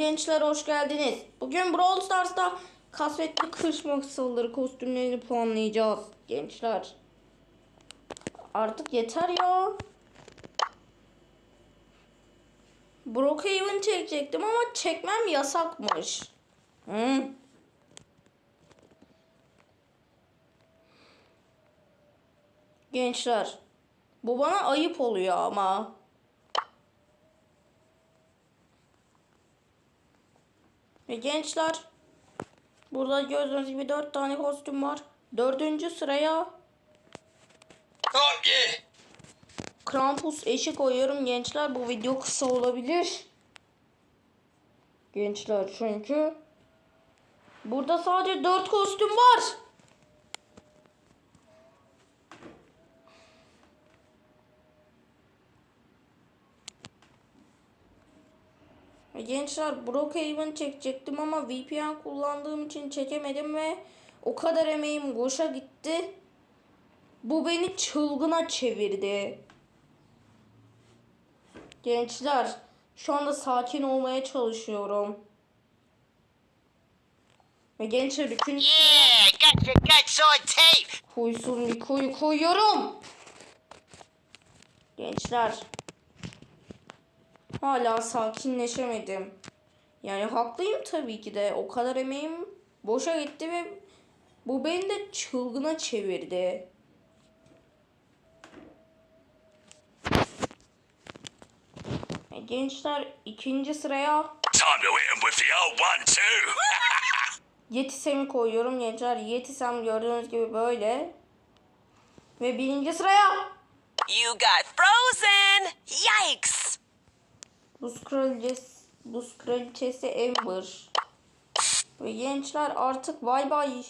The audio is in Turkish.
gençler hoş geldiniz. Bugün Brawl Stars'ta kasvetli kış masaları kostümlerini puanlayacağız gençler. Artık yeter ya. Brookhaven çekecektim ama çekmem yasakmış. Hı. Gençler, bu bana ayıp oluyor ama. Ve gençler, burada gördüğünüz gibi dört tane kostüm var. Dördüncü sıraya you! Krampus eşi koyuyorum gençler. Bu video kısa olabilir. Gençler çünkü burada sadece dört kostüm var. Gençler Brookhaven çekecektim ama VPN kullandığım için çekemedim ve o kadar emeğim boşa gitti. Bu beni çılgına çevirdi. Gençler, şu anda sakin olmaya çalışıyorum. Ve gençler üçüncü Yeah, got your guts on tape! huysuz koyuyorum. Gençler. Hala sakinleşemedim. Yani haklıyım tabii ki de. O kadar emeğim boşa gitti ve bu beni de çılgına çevirdi. E, Gençler ikinci sıraya Time to hit 'em with the old one, too! Yetisem'i koyuyorum gençler. Yetisem gördüğünüz gibi böyle. Ve birinci sıraya You got frozen! Yikes! Buz kraliçesi, buz kraliçesi Amber. Ve gençler artık bay bay.